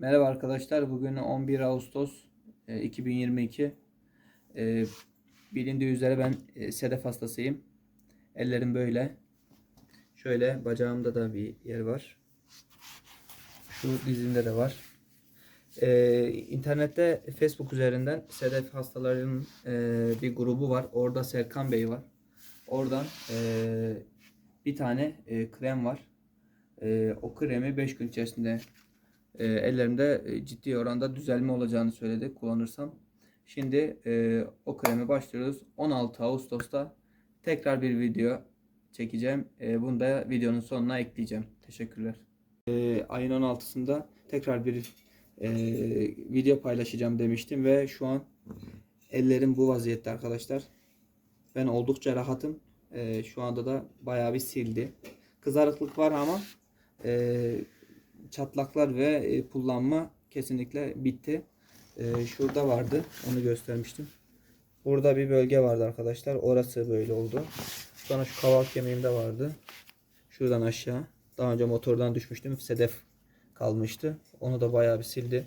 Merhaba arkadaşlar. Bugün 11 Ağustos e, 2022. E, Bilindiği üzere ben e, sedef hastasıyım. Ellerim böyle. Şöyle bacağımda da bir yer var. Şu dizimde de var. E, internette Facebook üzerinden sedef hastalarının e, bir grubu var. Orada Serkan Bey var. Oradan e, bir tane e, krem var. E, o kremi 5 gün içerisinde e, ellerimde ciddi oranda düzelme olacağını söyledi kullanırsam. Şimdi e, o kreme başlıyoruz. 16 Ağustos'ta tekrar bir video çekeceğim. E, bunu da videonun sonuna ekleyeceğim. Teşekkürler. E, ayın 16'sında tekrar bir e, video paylaşacağım demiştim ve şu an ellerim bu vaziyette arkadaşlar. Ben oldukça rahatım. E, şu anda da bayağı bir sildi. Kızarıklık var ama e, çatlaklar ve e, pullanma kesinlikle bitti. E, şurada vardı. Onu göstermiştim. Burada bir bölge vardı arkadaşlar. Orası böyle oldu. Sonra şu kaval kemiğimde vardı. Şuradan aşağı. Daha önce motordan düşmüştüm. Sedef kalmıştı. Onu da bayağı bir sildi.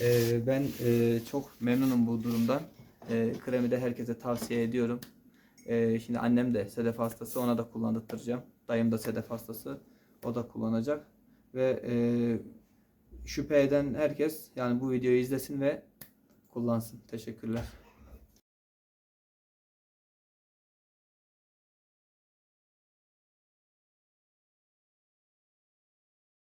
E, ben e, çok memnunum bu durumdan. E, kremi de herkese tavsiye ediyorum. E, şimdi annem de sedef hastası. Ona da kullandırtacağım. Dayım da sedef hastası. O da kullanacak. Ve e, şüphe eden herkes yani bu videoyu izlesin ve kullansın. Teşekkürler.